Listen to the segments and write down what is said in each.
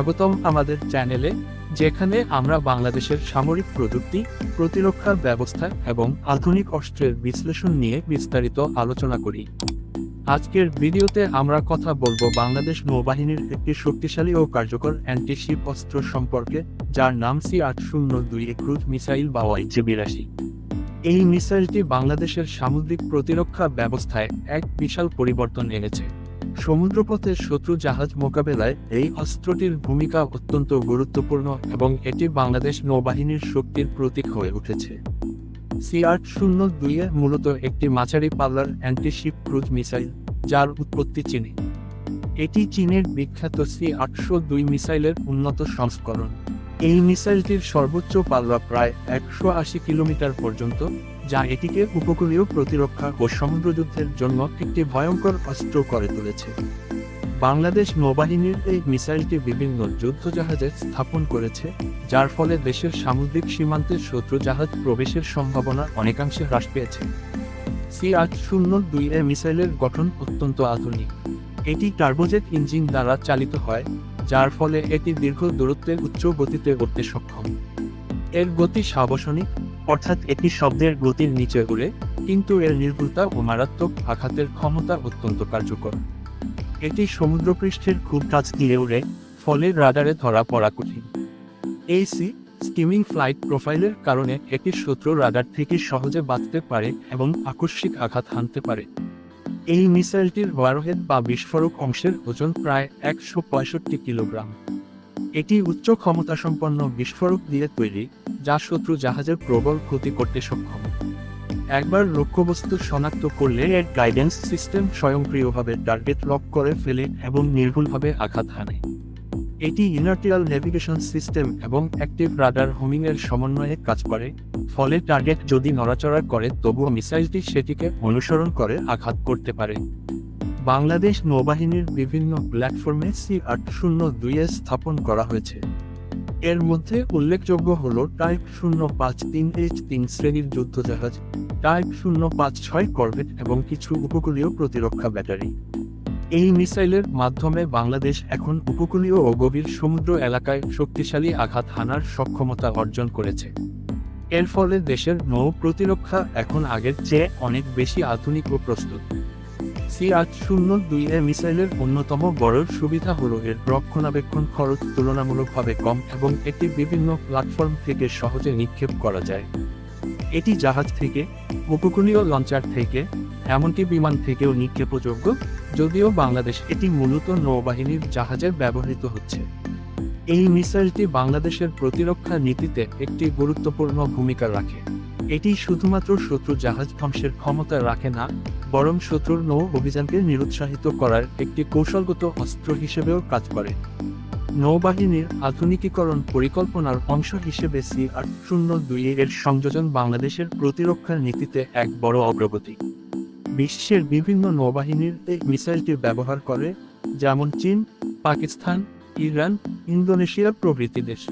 স্বাগতম আমাদের চ্যানেলে, যেখানে আমরা বাংলাদেশের সামরিক প্রযুক্তি প্রতিরক্ষা ব্যবস্থা এবং আধুনিক অস্ত্রের বিশ্লেষণ নিয়ে বিস্তারিত আলোচনা করি। আজকের ভিডিওতে আমরা কথা বলব বাংলাদেশ নৌবাহিনীর একটি শক্তিশালী ও কার্যকর অ্যান্টিশিপ অস্ত্র সম্পর্কে, যার নাম সি আট শূন্য দুই ক্রুজ মিসাইল বা ওয়াইজে বিরাশি। এই মিসাইলটি বাংলাদেশের সামুদ্রিক প্রতিরক্ষা ব্যবস্থায় এক বিশাল পরিবর্তন এনেছে। সমুদ্রপথে শত্রু জাহাজ মোকাবেলায় এই অস্ত্রটির ভূমিকা অত্যন্ত গুরুত্বপূর্ণ এবং এটি বাংলাদেশ নৌবাহিনীর শক্তির প্রতীক হয়ে উঠেছে। সি আট শূন্য দুইয়ে মূলত একটি মাঝারি পাল্লার অ্যান্টিশিপ ক্রুজ মিসাইল, যার উৎপত্তি চীনে। এটি চীনের বিখ্যাত সি আটশো দুই মিসাইলের উন্নত সংস্করণ। এই মিসাইলটির সর্বোচ্চ পাল্লা প্রায় একশো আশি কিলোমিটার পর্যন্ত, যা এটিকে উপকূলীয় প্রতিরক্ষা ও সমুদ্রযুদ্ধের জন্য একটি ভয়ঙ্কর অস্ত্র করে তুলেছে। বাংলাদেশ নৌবাহিনীর এই মিসাইলটি বিভিন্ন যুদ্ধজাহাজে স্থাপন করেছে, যার ফলে দেশের সামুদ্রিক সীমান্তে শত্রু জাহাজ প্রবেশের সম্ভাবনা অনেকাংশে হ্রাস পেয়েছে। সি আট শূন্য দুই এ মিসাইলের গঠন অত্যন্ত আধুনিক। এটি টার্বোজেট ইঞ্জিন দ্বারা চালিত হয় যার ফলে এটি দীর্ঘ দূরত্বের উচ্চ গতিতে উঠতে সক্ষম। এর গতি সাবসনিক, অর্থাৎ এটি শব্দের গতির নিচে উড়ে কিন্তু এর নির্ভুলতা ও মারাত্মক আঘাতের ক্ষমতা অত্যন্ত কার্যকর। এটি সমুদ্রপৃষ্ঠের খুব কাছ দিয়ে উড়ে, ফলে রাডারে ধরা পড়া কঠিন। এই সি স্কিমিং ফ্লাইট প্রোফাইলের কারণে একটি শত্রু রাডার থেকে সহজে বাঁচতে পারে এবং আকস্মিক আঘাত হানতে পারে। এই মিসাইলটির ওয়ারহেড বা বিস্ফোরক অংশের ওজন প্রায় একশো পঁয়ষট্টি কিলোগ্রাম। এটি উচ্চ ক্ষমতাসম্পন্ন বিস্ফোরক দিয়ে তৈরি, যা শত্রু জাহাজের প্রবল ক্ষতি করতে সক্ষম। একবার লক্ষ্যবস্তু শনাক্ত করলে এর গাইডেন্স সিস্টেম স্বয়ংক্রিয়ভাবে টার্গেট লক করে ফেলে এবং নির্ভুলভাবে আঘাত হানে। এটি ইনার্টিয়াল নেভিগেশন সিস্টেম এবং অ্যাক্টিভ রাডার হোমিং এর সমন্বয়ে কাজ করে, ফলে টার্গেট যদি নড়াচড়া করে, তবুও মিসাইলটি সেটিকে অনুসরণ করে আঘাত করতে পারে। বাংলাদেশ নৌবাহিনীর বিভিন্ন প্ল্যাটফর্মে সি আট শূন্য দুইয়ে স্থাপন করা হয়েছে। এর মধ্যে উল্লেখযোগ্য হল টাইপ শূন্য পাঁচ তিন এইচ তিন শ্রেণির যুদ্ধজাহাজ, টাইপ শূন্য পাঁচ ছয় করভেট এবং কিছু উপকূলীয় প্রতিরক্ষা ব্যাটারি। এই মিসাইলের মাধ্যমে বাংলাদেশ এখন উপকূলীয় ও গভীর সমুদ্র এলাকায় শক্তিশালী আঘাত হানার সক্ষমতা অর্জন করেছে। এর ফলে দেশের নৌ প্রতিরক্ষা এখন আগের চেয়ে অনেক বেশি আধুনিক ও প্রস্তুত। সি আট শূন্য দুই এ মিসাইলের অন্যতম বড় সুবিধা হল এর রক্ষণাবেক্ষণ খরচ তুলনামূলকভাবে কম এবং এটি বিভিন্ন প্ল্যাটফর্ম থেকে সহজে নিক্ষেপ করা যায়। এটি জাহাজ থেকে, উপকূলীয় লঞ্চার থেকে, এমনকি বিমান থেকেও নিক্ষেপযোগ্য যদিও বাংলাদেশ এটি মূলত নৌবাহিনীর জাহাজে ব্যবহৃত হচ্ছে। এই মিসাইলটি বাংলাদেশের প্রতিরক্ষা নীতিতে একটি গুরুত্বপূর্ণ ভূমিকা রাখে। এটি শুধুমাত্র শত্রু জাহাজ ধ্বংসের ক্ষমতা রাখে না, বরং শত্রুর নৌ অভিযানকে নিরুৎসাহিত করার একটি কৌশলগত অস্ত্র হিসেবেও কাজ করে। নৌবাহিনীর আধুনিকীকরণ পরিকল্পনার অংশ হিসেবে সি আট শূন্য দুই এর সংযোজন বাংলাদেশের প্রতিরক্ষা নীতিতে এক বড় অগ্রগতি। বিশ্বের বিভিন্ন নৌবাহিনীর এই মিসাইলটি ব্যবহার করে, যেমন চীন, পাকিস্তান, ইরান ইন্দোনেশিয়া প্রভৃতি দেশ।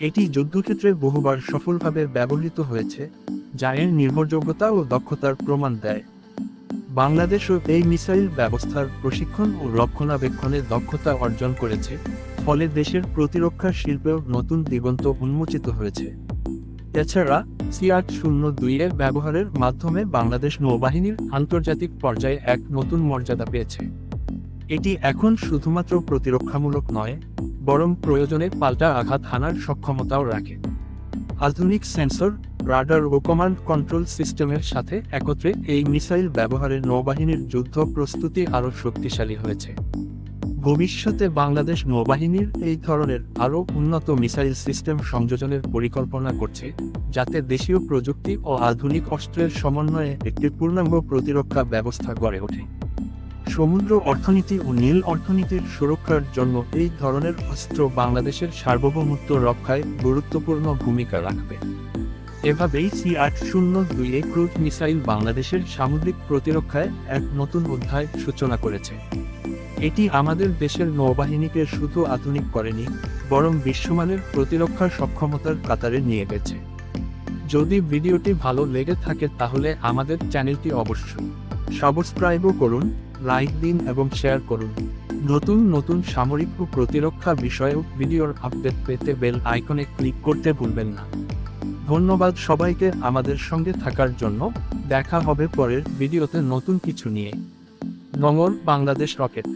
এটি যুদ্ধক্ষেত্রে বহুবার সফলভাবে ব্যবহৃত হয়েছে, যা এর নির্ভরযোগ্যতা ও দক্ষতার প্রমাণ দেয়। বাংলাদেশও এই মিসাইল ব্যবস্থার প্রশিক্ষণ ও রক্ষণাবেক্ষণে দক্ষতা অর্জন করেছে। ফলে দেশের প্রতিরক্ষা শিল্পেও নতুন দিগন্ত উন্মোচিত হয়েছে। এছাড়া সি আট শূন্য দুই এর ব্যবহারের মাধ্যমে বাংলাদেশ নৌবাহিনীর আন্তর্জাতিক পর্যায়ে এক নতুন মর্যাদা পেয়েছে। এটি এখন শুধুমাত্র প্রতিরক্ষামূলক নয়, বরং প্রয়োজনে পাল্টা আঘাত হানার সক্ষমতাও রাখে। আধুনিক সেন্সর, রাডার ও কমান্ড কন্ট্রোল সিস্টেমের সাথে একত্রে এই মিসাইল ব্যবহারে নৌবাহিনীর যুদ্ধ প্রস্তুতি আরও শক্তিশালী হয়েছে। ভবিষ্যতে বাংলাদেশ নৌবাহিনীর এই ধরনের আরও উন্নত মিসাইল সিস্টেম সংযোজনের পরিকল্পনা করছে, যাতে দেশীয় প্রযুক্তি ও আধুনিক অস্ত্রের সমন্বয়ে একটি পূর্ণাঙ্গ প্রতিরক্ষা ব্যবস্থা গড়ে ওঠে। সমুদ্র অর্থনীতি ও নীল অর্থনীতির সুরক্ষার জন্য এই ধরনের অস্ত্র বাংলাদেশের সার্বভৌমত্ব রক্ষায় গুরুত্বপূর্ণ ভূমিকা রাখবে। এভাবেই সি আট শূন্য দুই ক্রুজ মিসাইল বাংলাদেশের সামুদ্রিক প্রতিরক্ষায় এক নতুন অধ্যায় সূচনা করেছে। এটি আমাদের দেশের নৌবাহিনীকে শুধু আধুনিক করেনি, বরং বিশ্বমানের প্রতিরক্ষার সক্ষমতার কাতারে নিয়ে গেছে। যদি ভিডিওটি ভালো লেগে থাকে তাহলে আমাদের চ্যানেলটি অবশ্যই সাবস্ক্রাইবও করুন, লাইক দিন এবং শেয়ার করুন। নতুন নতুন সামরিক ও প্রতিরক্ষা বিষয়ক ভিডিওর আপডেট পেতে বেল আইকনে ক্লিক করতে ভুলবেন না। ধন্যবাদ সবাইকে আমাদের সঙ্গে থাকার জন্য। দেখা হবে পরের ভিডিওতে নতুন কিছু নিয়ে। নঙর বাংলাদেশ রকেট।